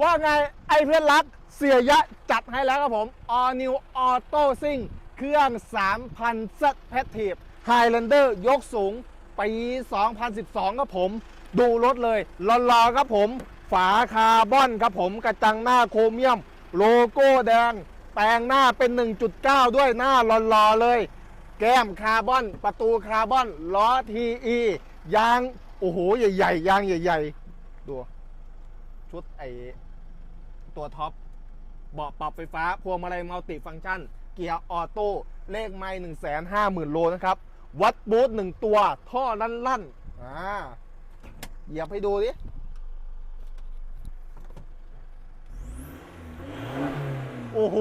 ว่าไงไอเพื่อนรักเสียยะจัดให้แล้วครับผม All New Auto Sing เครื่อง 3,000 z p a c t i v e Highlander ยกสูง ปี 2012 ครับผม ดูรถเลยรอๆครับผม ฝาคาร์บอนครับผมกระจังหน้าโครเมียม โลโก้แดง แปลงหน้าเป็น 1.9 ด้วยหน้ารอๆเลย แก้มคาร์บอน ประตูคาร์บอน ล้อทีอียาง โอ้โห ใหญ่ๆยางใหญ่ ๆ ดู ชุดไอตัวท็อปเบาะปรับไฟฟ้าพวงมาลัยมัลติฟังก์ชัน เกียร์ออโต้เลขไม่หนึ่งแสนห้าหมื่นโลนะครับ วัดบูทหนึ่งตัวท่อลั่นลั่นอ่าเหยียบให้ดูดิโอ้โห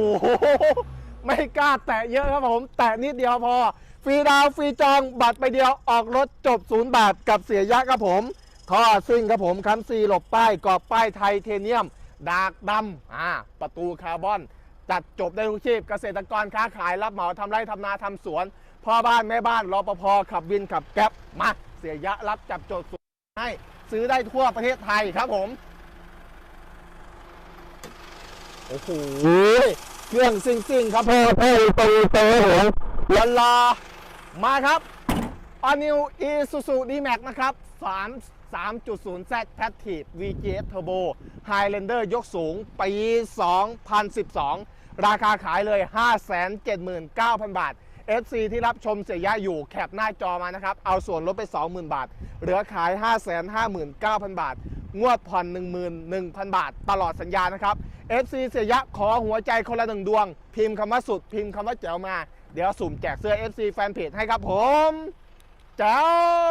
ไม่กล้าแตะเยอะครับผม แตะนิดเดียวพอ ฟรีดาวฟรีจองบัตรไปเดียวออกรถจบศูนย์บาทกับเสียยะครับผม ท่อซิ่งครับผมคันซีหลบป้ายกรอบป้ายไทเทเนียม ดากดำอ่าประตูคาร์บอน จัดจบได้ทุกชีพเกษตรกรค้าขายรับเหมาทำไร่ทำนาทำสวน พ่อบ้านแม่บ้านรปภขับวินขับแก๊ปมาเสียยะรับจับโจทย์ให้ซื้อได้ทั่วประเทศไทยครับผม โอ้โหเครื่องซิ่งๆครับพ่อพ่อตูเตอผมลันลามาครับ a New Isuzu D-Max นะครับ3 3.0 Z Passive VGS Turbo Highlander ยกสูง ปี 2012 ราคาขายเลย 579,000 บาท FC ที่รับชมเสียยะอยู่แคปหน้าจอมานะครับ เอาส่วนลดไป 20,000 บาท เหลือขาย 559,000 บาท งวดผ่อน 11,000 บาท ตลอดสัญญานะครับ FC เสียยะขอหัวใจคนละหนึ่งดวง พิมพ์คำว่าสุด พิมพ์คำว่าแจ๋วมา เดี๋ยวสุ่มแจกเสื้อ FC แฟนเพจให้ครับผม แจ๋ว